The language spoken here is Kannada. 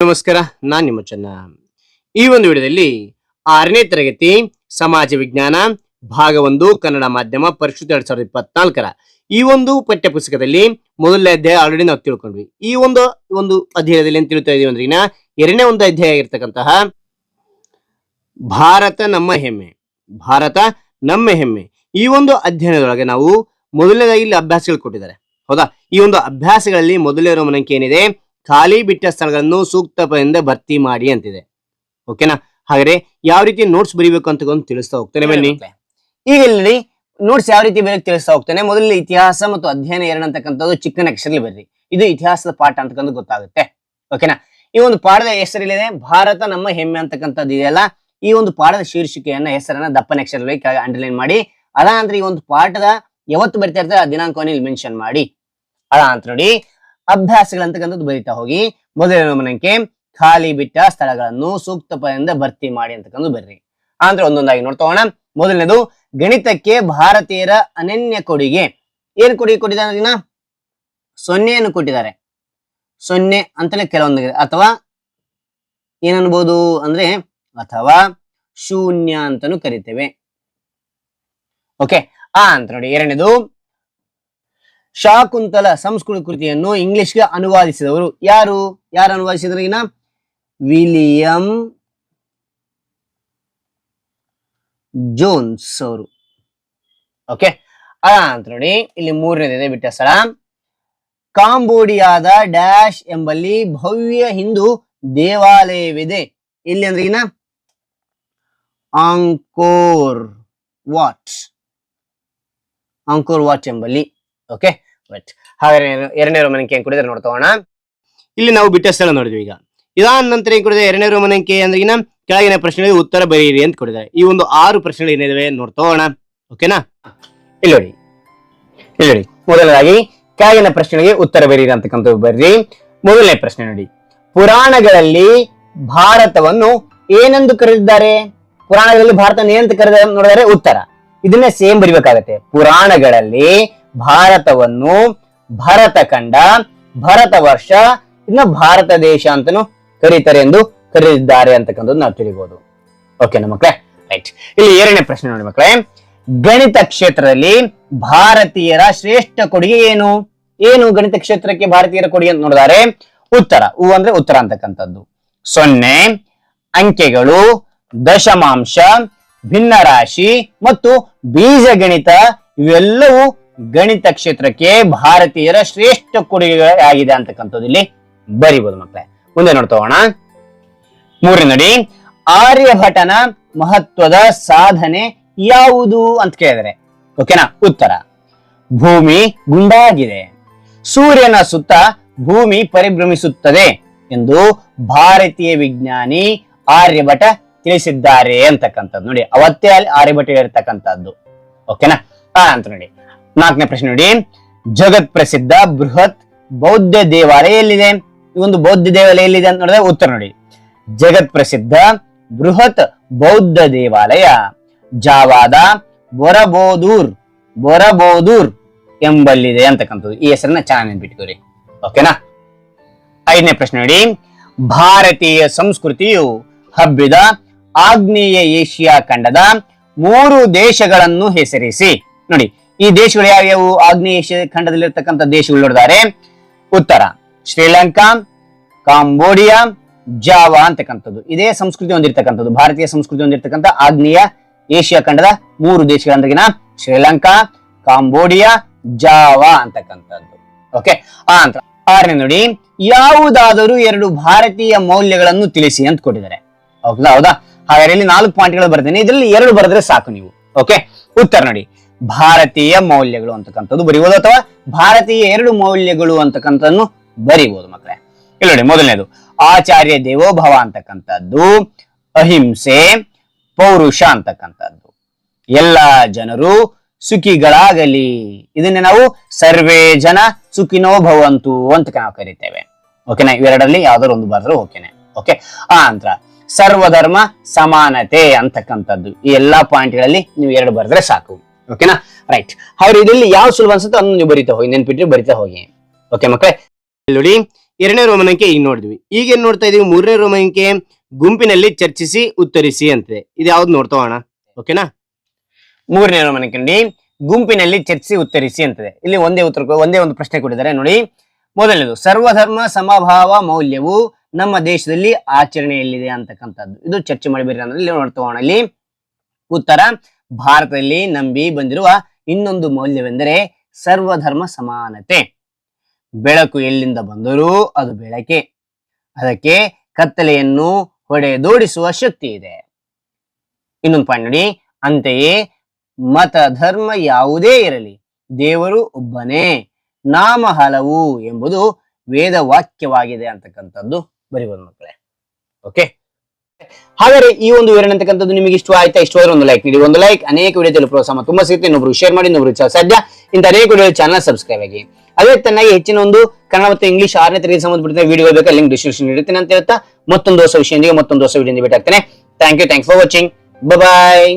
ನಮಸ್ಕಾರ, ನಾನ್ ನಿಮ್ಮ ಚನ್ನ. ಈ ಒಂದು ವಿಡಿಯೋದಲ್ಲಿ ಆರನೇ ತರಗತಿ ಸಮಾಜ ವಿಜ್ಞಾನ ಭಾಗ ಒಂದು ಕನ್ನಡ ಮಾಧ್ಯಮ ಪರಿಶುದ್ಧ ಎರಡ್ ಸಾವಿರದ ಇಪ್ಪತ್ನಾಲ್ಕರ. ಈ ಒಂದು ಪಠ್ಯ ಪುಸ್ತಕದಲ್ಲಿ ಮೊದಲನೇ ಅಧ್ಯಾಯ ಆಲ್ರೆಡಿ ನಾವು ತಿಳ್ಕೊಂಡ್ವಿ. ಈ ಒಂದು ಒಂದು ಅಧ್ಯಾಯದಲ್ಲಿ ಏನ್ ತಿಳ್ತಾ ಇದೀವಿ ಅಂದ್ರೆ ಎರಡನೇ ಒಂದು ಅಧ್ಯಾಯ ಆಗಿರ್ತಕ್ಕಂತಹ ಭಾರತ ನಮ್ಮ ಹೆಮ್ಮೆ, ಭಾರತ ನಮ್ಮ ಹೆಮ್ಮೆ. ಈ ಒಂದು ಅಧ್ಯಯನದೊಳಗೆ ನಾವು ಮೊದಲನೇದಾಗಿ ಇಲ್ಲಿ ಅಭ್ಯಾಸಗಳು ಕೊಟ್ಟಿದ್ದಾರೆ. ಹೌದಾ? ಈ ಒಂದು ಅಭ್ಯಾಸಗಳಲ್ಲಿ ಮೊದಲನೇ ರೋಮನಂಕೆ ಏನಿದೆ? ಖಾಲಿ ಬಿಟ್ಟ ಸ್ಥಳಗಳನ್ನು ಸೂಕ್ತ ಪದದಿಂದ ಭರ್ತಿ ಮಾಡಿ ಅಂತಿದೆ. ಓಕೆನಾ? ಹಾಗಾದ್ರೆ ಯಾವ ರೀತಿ ನೋಟ್ಸ್ ಬರೀಬೇಕು ಅಂತ ತಿಳಿಸ್ತಾ ಹೋಗ್ತೇನೆ ಬನ್ನಿ. ಈಗ ಇಲ್ಲಿ ನೋಟ್ಸ್ ಯಾವ ರೀತಿ ಬೇರೆ ತಿಳಿಸ್ತಾ ಹೋಗ್ತೇನೆ. ಮೊದಲು ಇತಿಹಾಸ ಮತ್ತು ಅಧ್ಯಯನ ಎರಡು ಅಂತಕ್ಕಂಥದ್ದು ಚಿಕ್ಕನ ಅಕ್ಷರದಲ್ಲಿ ಬರ್ರಿ. ಇದು ಇತಿಹಾಸದ ಪಾಠ ಅಂತಕ್ಕಂಥ ಗೊತ್ತಾಗುತ್ತೆ. ಓಕೆನಾ? ಈ ಒಂದು ಪಾಠದ ಹೆಸರಿಲ್ಲಿದೆ. ಭಾರತ ನಮ್ಮ ಹೆಮ್ಮೆ ಅಂತಕ್ಕಂಥದ್ದು ಇದೆಯಲ್ಲ ಈ ಒಂದು ಪಾಠದ ಶೀರ್ಷಿಕೆಯನ್ನ ಹೆಸರನ್ನ ದಪ್ಪನ ಅಕ್ಷರದಲ್ಲಿ ಅಂಡರ್ಲೈನ್ ಮಾಡಿ. ಅದಾ ಅಂದ್ರೆ ಈ ಒಂದು ಪಾಠದ ಯಾವತ್ತು ಬರ್ತಾ ಇರ್ತಾರೆ ಆ ದಿನಾಂಕವನ್ನು ಇಲ್ಲಿ ಮೆನ್ಷನ್ ಮಾಡಿ. ಅದಾ ಅಂತ ನೋಡಿ. ಅಭ್ಯಾಸಗಳಂತಕ್ಕಂಥದ್ದು ಬರೀತಾ ಹೋಗಿ ಮೊದಲನೇ ಗಮನಕ್ಕೆ ಖಾಲಿ ಬಿಟ್ಟ ಸ್ಥಳಗಳನ್ನು ಸೂಕ್ತ ಪದದಿಂದ ಭರ್ತಿ ಮಾಡಿ ಅಂತಕ್ಕಂಥದ್ದು ಬರ್ರಿ. ಅಂದ್ರೆ ಒಂದೊಂದಾಗಿ ನೋಡ್ತೋಣ ಮೊದಲನೇದು, ಗಣಿತಕ್ಕೆ ಭಾರತೀಯರ ಅನನ್ಯ ಕೊಡುಗೆ. ಏನ್ ಕೊಡುಗೆ ಕೊಟ್ಟಿದ್ದಾರೆ ಸೊನ್ನೆಯನ್ನು ಕೊಟ್ಟಿದ್ದಾರೆ. ಸೊನ್ನೆ ಅಂತಲೇ ಕೆಲವೊಂದು ಅಥವಾ ಏನನ್ಬೋದು ಅಂದ್ರೆ, ಅಥವಾ ಶೂನ್ಯ ಅಂತಾನು ಕರಿತೇವೆ. ಓಕೆ ಆ ಅಂತ ನೋಡಿ. ಎರಡನೇದು ಶಾಕುಂತಲ ಸಂಸ್ಕೃತ ಕೃತಿಯನ್ನು ಇಂಗ್ಲಿಷ್ಗೆ ಅನುವಾದಿಸಿದವರು ಯಾರು? ಯಾರು ಅನುವಾದಿಸಿದ್ರು ಇನ್ನ? ವಿಲಿಯಂ ಜೋನ್ಸ್ ಅವರು. ಓಕೆ ಅದ ನೋಡಿ, ಇಲ್ಲಿ ಮೂರನೇದಿದೆ, ಬಿಟ್ಟ ಸ್ಥಳ. ಕಾಂಬೋಡಿಯಾದ ಡ್ಯಾಶ್ ಎಂಬಲ್ಲಿ ಭವ್ಯ ಹಿಂದೂ ದೇವಾಲಯವಿದೆ. ಇಲ್ಲಿ ಅಂದ್ರೆ ಇನ್ನ? ಆಂಕೋರ್ ವಾಟ್ ಆಂಕೋರ್ ವಾಟ್ ಎಂಬಲ್ಲಿ ಓಕೆ ಬಟ್ ಹಾಗಾದ್ರೆ ಎರಡನೇ ರೋಮನಂಕೆ ಏನ್ ಕೊಡಿದ್ರೆ ನೋಡ್ತೋಣ ಇಲ್ಲಿ ನಾವು ಬಿಟ್ಟ ಸ್ಥಳ ನೋಡಿದ್ವಿ ಈಗ. ಇದಾದ ನಂತರ ಏನ್ ಕೊಡಿದೆ? ಎರಡನೇ ರೋಮನಂಕೆ ಅಂದ್ರೆ ಇನ್ನ ಕೆಳಗಿನ ಪ್ರಶ್ನೆಗಳಿಗೆ ಉತ್ತರ ಬರೀರಿ ಅಂತ ಕೊಡಿದ್ದಾರೆ ಈ ಒಂದು ಆರು ಪ್ರಶ್ನೆಗಳು ಏನಿದಾವೆ ನೋಡ್ತೋಣ ಓಕೆನಾ ಇಲ್ಲಿ ನೋಡಿ. ಇಲ್ಲಿ ನೋಡಿ. ಮೊದಲನೇದಾಗಿ ಕೆಳಗಿನ ಪ್ರಶ್ನೆಗಳಿಗೆ ಉತ್ತರ ಬರೀರಿ ಅಂತಕ್ಕಂಥ ಬರ್ರಿ ಮೊದಲನೇ ಪ್ರಶ್ನೆ ನೋಡಿ. ಪುರಾಣಗಳಲ್ಲಿ ಭಾರತವನ್ನು ಏನೆಂದು ಕರೆದಿದ್ದಾರೆ? ಪುರಾಣಗಳಲ್ಲಿ ಭಾರತ ಏನಂತ ಕರೆದ ನೋಡಿದರೆ ಉತ್ತರ. ಇದನ್ನೇ ಸೇಮ್ ಬರಿಬೇಕಾಗತ್ತೆ. ಪುರಾಣಗಳಲ್ಲಿ ಭಾರತವನ್ನು ಭರತ ಖಂಡ, ಭರತ ವರ್ಷ, ಇನ್ನು ಭಾರತ ದೇಶ ಅಂತಾನು ಕರೀತಾರೆ ಎಂದು ಕರೀತಿದ್ದಾರೆ ಅಂತಕ್ಕಂಥದ್ದು ನಾವು ತಿಳಿಬಹುದು ಓಕೆ ಮಕ್ಕಳೇ ರೈಟ್ ಇಲ್ಲಿ ಎರಡನೇ ಪ್ರಶ್ನೆ ನೋಡಿ ಮಕ್ಕಳೇ ಗಣಿತ ಕ್ಷೇತ್ರದಲ್ಲಿ ಭಾರತೀಯರ ಶ್ರೇಷ್ಠ ಕೊಡುಗೆ ಏನು? ಏನು ಗಣಿತ ಕ್ಷೇತ್ರಕ್ಕೆ ಭಾರತೀಯರ ಕೊಡುಗೆ ಅಂತ ನೋಡಿದರೆ? ಉತ್ತರ. ಉ ಅಂದ್ರೆ ಉತ್ತರ ಅಂತಕ್ಕಂಥದ್ದು. ಸೊನ್ನೆ, ಅಂಕೆಗಳು, ದಶಮಾಂಶ, ಭಿನ್ನರಾಶಿ ಮತ್ತು ಬೀಜಗಣಿತ ಇವೆಲ್ಲವೂ ಗಣಿತ ಕ್ಷೇತ್ರಕ್ಕೆ ಭಾರತೀಯರ ಶ್ರೇಷ್ಠ ಕೊಡುಗೆಯಾಗಿದೆ ಅಂತಕ್ಕಂಥದ್ದು ಇಲ್ಲಿ ಬರಿಬಹುದು ಮಕ್ಕಳೇ. ಮುಂದೆ ನೋಡ್ತೋಣ ಮೂರನೇ ನೋಡಿ. ಆರ್ಯಭಟನ ಮಹತ್ವದ ಸಾಧನೆ ಯಾವುದು ಅಂತ ಕೇಳಿದರೆ ಓಕೆನಾ ಉತ್ತರ. ಭೂಮಿ ಗುಂಡಾಗಿದೆ. ಸೂರ್ಯನ ಸುತ್ತ ಭೂಮಿ ಪರಿಭ್ರಮಿಸುತ್ತದೆ ಎಂದು ಭಾರತೀಯ ವಿಜ್ಞಾನಿ ಆರ್ಯಭಟ ತಿಳಿಸಿದ್ದಾರೆ ಅಂತಕ್ಕಂಥದ್ದು. ನೋಡಿ, ಅವತ್ತೇ ಅಲ್ಲಿ ಆರ್ಯಭಟ ಹೇಳಿರ್ತಕ್ಕಂಥದ್ದು. ಓಕೆನಾ ಆ, ಅಂತ ನೋಡಿ. ನಾಲ್ಕನೇ ಪ್ರಶ್ನೆ ನೋಡಿ. ಜಗತ್ ಪ್ರಸಿದ್ಧ ಬೃಹತ್ ಬೌದ್ಧ ದೇವಾಲಯ ಎಲ್ಲಿದೆ? ಈ ಒಂದು ಬೌದ್ಧ ದೇವಾಲಯ ಎಲ್ಲಿದೆ ಅಂತ ನೋಡಿದ್ರೆ ಉತ್ತರ ನೋಡಿ. ಜಗತ್ ಪ್ರಸಿದ್ಧ ಬೃಹತ್ ಬೌದ್ಧ ದೇವಾಲಯ ಜಾವಾದ ಬೊರಬೋದೂರ್ ಬೊರಬೋದೂರ್ ಎಂಬಲ್ಲಿದೆ ಅಂತಕ್ಕಂಥದ್ದು. ಈ ಹೆಸರನ್ನ ಚೆನ್ನಾಗಿ ನೆನ್ಪಿಟ್ಕೋರಿ ಓಕೆನಾ ಐದನೇ ಪ್ರಶ್ನೆ ನೋಡಿ. ಭಾರತೀಯ ಸಂಸ್ಕೃತಿಯು ಹಬ್ಬಿದ ಆಗ್ನೇಯ ಏಷ್ಯಾ ಖಂಡದ ಮೂರು ದೇಶಗಳನ್ನು ಹೆಸರಿಸಿ. ನೋಡಿ ಈ ದೇಶಗಳು ಯಾವ್ಯಾವು? ಆಗ್ನೇಯ ಏಷ್ಯಾ ಖಂಡದಲ್ಲಿರ್ತಕ್ಕಂಥ ದೇಶಗಳು ನೋಡಿದ್ದಾರೆ ಉತ್ತರ, ಶ್ರೀಲಂಕಾ, ಕಾಂಬೋಡಿಯಾ, ಜಾವಾ ಅಂತಕ್ಕಂಥದ್ದು. ಇದೇ ಸಂಸ್ಕೃತಿ ಹೊಂದಿರತಕ್ಕಂಥದ್ದು. ಭಾರತೀಯ ಸಂಸ್ಕೃತಿ ಹೊಂದಿರತಕ್ಕಂಥ ಆಗ್ನೇಯ ಏಷ್ಯಾ ಖಂಡದ ಮೂರು ದೇಶಗಳಂದ್ರಗಿನ ಶ್ರೀಲಂಕಾ, ಕಾಂಬೋಡಿಯಾ, ಜಾವಾ ಅಂತಕ್ಕಂಥದ್ದು. ಓಕೆ ಆ ಅಂತ ಆರನೇ ನೋಡಿ, ಯಾವುದಾದರೂ ಎರಡು ಭಾರತೀಯ ಮೌಲ್ಯಗಳನ್ನು ತಿಳಿಸಿ ಅಂತ ಕೊಟ್ಟಿದ್ದಾರೆ. ಹೌದಾ? ಹೌದಾ? ಹಾಗಾದ್ರೆ ಇಲ್ಲಿ ನಾಲ್ಕು ಪಾಯಿಂಟ್ಗಳು ಬರ್ತೇನೆ. ಇದರಲ್ಲಿ ಎರಡು ಬರೆದ್ರೆ ಸಾಕು ನೀವು. ಓಕೆ ಉತ್ತರ ನೋಡಿ ಭಾರತೀಯ ಮೌಲ್ಯಗಳು ಅಂತಕ್ಕಂಥದ್ದು ಬರಿಬಹುದು ಅಥವಾ ಭಾರತೀಯ ಎರಡು ಮೌಲ್ಯಗಳು ಅಂತಕ್ಕಂಥದ್ದು ಬರಿಬಹುದು ಮಕ್ಕಳೇ. ಇಲ್ಲಿ ನೋಡಿ ಮೊದಲನೇದು, ಆಚಾರ್ಯ ದೇವೋಭವ ಅಂತಕ್ಕಂಥದ್ದು, ಅಹಿಂಸೆ, ಪೌರುಷ ಅಂತಕ್ಕಂಥದ್ದು. ಎಲ್ಲ ಜನರು ಸುಖಿಗಳಾಗಲಿ. ಇದನ್ನೇ ನಾವು ಸರ್ವೇ ಜನ ಸುಖಿನೋ ಭವಂತು ಅಂತ ನಾವು ಕರಿತೇವೆ. ಓಕೆನಾ ಇವೆರಡರಲ್ಲಿ ಯಾವ್ದಾದ್ರು ಒಂದು ಬರೆದ್ರು ಓಕೆನೆ ಓಕೆ ಆ ನಂತರ, ಸರ್ವಧರ್ಮ ಸಮಾನತೆ ಅಂತಕ್ಕಂಥದ್ದು. ಈ ಎಲ್ಲಾ ಪಾಯಿಂಟ್ಗಳಲ್ಲಿ ನೀವು ಎರಡು ಬರೆದ್ರೆ ಸಾಕು. ಓಕೆನಾ ರೈಟ್ ಹಾಗಾದ್ರೆ ಇದರಲ್ಲಿ ಯಾವ ಸುಲಭ ಅನ್ಸುತ್ತೋ ಅದನ್ನು ನೀವು ಬರಿತಾ ಹೋಗಿ ನೆನ್ಪಿಟ್ಟು ಬರಿತಾ ಹೋಗಿ. ಓಕೆ ಮಕ್ಕಳೇ ನೋಡಿ, ಎರಡನೇ ರೋಮನಂಕೆ ಈಗ ನೋಡಿದ್ವಿ. ಈಗ ಏನ್ ನೋಡ್ತಾ ಇದೀವಿ? ಮೂರನೇ ರೋಮನಂಕೆ ಗುಂಪಿನಲ್ಲಿ ಚರ್ಚಿಸಿ, ಉತ್ತರಿಸಿ ಅಂತಿದೆ. ಇದು ಯಾವ್ದು ನೋಡ್ತೋಣ ಓಕೆನಾ ಮೂರನೇ ರೋಮನಂಕೆ ನೋಡಿ, ಗುಂಪಿನಲ್ಲಿ ಚರ್ಚಿಸಿ, ಉತ್ತರಿಸಿ ಅಂತಿದೆ. ಇಲ್ಲಿ ಒಂದೇ ಉತ್ತರ ಒಂದೇ ಒಂದು ಪ್ರಶ್ನೆ ಕೊಟ್ಟಿದ್ದಾರೆ. ನೋಡಿ, ಮೊದಲನೇದು, ಸರ್ವಧರ್ಮ ಸಮಭಾವ ಮೌಲ್ಯವು ನಮ್ಮ ದೇಶದಲ್ಲಿ ಆಚರಣೆಯಲ್ಲಿದೆ ಅಂತಕ್ಕಂಥದ್ದು. ಇದು ಚರ್ಚೆ ಅಂದ್ರೆ ಇಲ್ಲಿ ಹೋಣ ಇಲ್ಲಿ ಉತ್ತರ ಭಾರತದಲ್ಲಿ ನಂಬಿ ಬಂದಿರುವ ಇನ್ನೊಂದು ಮೌಲ್ಯವೆಂದರೆ ಸರ್ವಧರ್ಮ ಸಮಾನತೆ. ಬೆಳಕು ಎಲ್ಲಿಂದ ಬಂದರೂ ಅದು ಬೆಳಕೆ. ಅದಕ್ಕೆ ಕತ್ತಲೆಯನ್ನು ಹೊಡೆದೋಡಿಸುವ ಶಕ್ತಿ ಇದೆ. ಇನ್ನೊಂದು ಪಾಯಿಂಟ್ ನೋಡಿ. ಅಂತೆಯೇ ಮತ ಧರ್ಮ ಯಾವುದೇ ಇರಲಿ, ದೇವರು ಒಬ್ಬನೇ ನಾಮ ಹಲವು ಎಂಬುದು ವೇದ ವಾಕ್ಯವಾಗಿದೆ ಅಂತಕ್ಕಂಥದ್ದು. ಬರಿಬೋದು ಮಕ್ಕಳೇ. ಓಕೆ ಹಾಗಾದ್ರೆ ಈ ಒಂದು ವಿವರಣೆ ಅಂತಕ್ಕಂಥದ್ದು ನಿಮಗೆ ಇಷ್ಟ ಆಯ್ತಾ? ಇಷ್ಟವಾದ್ರೆ ಒಂದು ಲೈಕ್ ನೀಡಿ. ಒಂದು ಲೈಕ್ ಅನೇಕ ವಿಡಿಯೋದಲ್ಲಿ ಪ್ರೋತ್ಸಾಹ ತುಂಬಾ ಸಿಗುತ್ತೆ. ಇನ್ನೊಬ್ರು ಶೇರ್ ಮಾಡಿ, ಇನ್ನೊಬ್ರು ಸದ್ಯ ಇಂಥ ಅನೇಕ ವಿಡಿಯೋ ಚಾನಲ್ ಸಬ್ಸ್ಕ್ರೈಬ್ ಆಗಿ. ಅದೇ ತನ್ನಾಗಿ ಹೆಚ್ಚಿನ ಒಂದು ಕನ್ನಡ ಮತ್ತು ಇಂಗ್ಲಿಷ್ ಆರನೇ ತರಗತಿ ಸಂಬಂಧಪಟ್ಟ ವಿಡಿಯೋ ಬೇಕಾ ಲಿಂಕ್ ಡಿಸ್ಕ್ರಿಪ್ಷನ್ ಇಡ್ತೀನಿ ಅಂತ ಹೇಳ್ತಾ ಮತ್ತೊಂದು ಹೊಸ ವಿಷಯದಿಂದ ಮತ್ತೊಂದು ಹೊಸ video ಭೇಟಾಗ್ತೇನೆ thank you thank for watching bye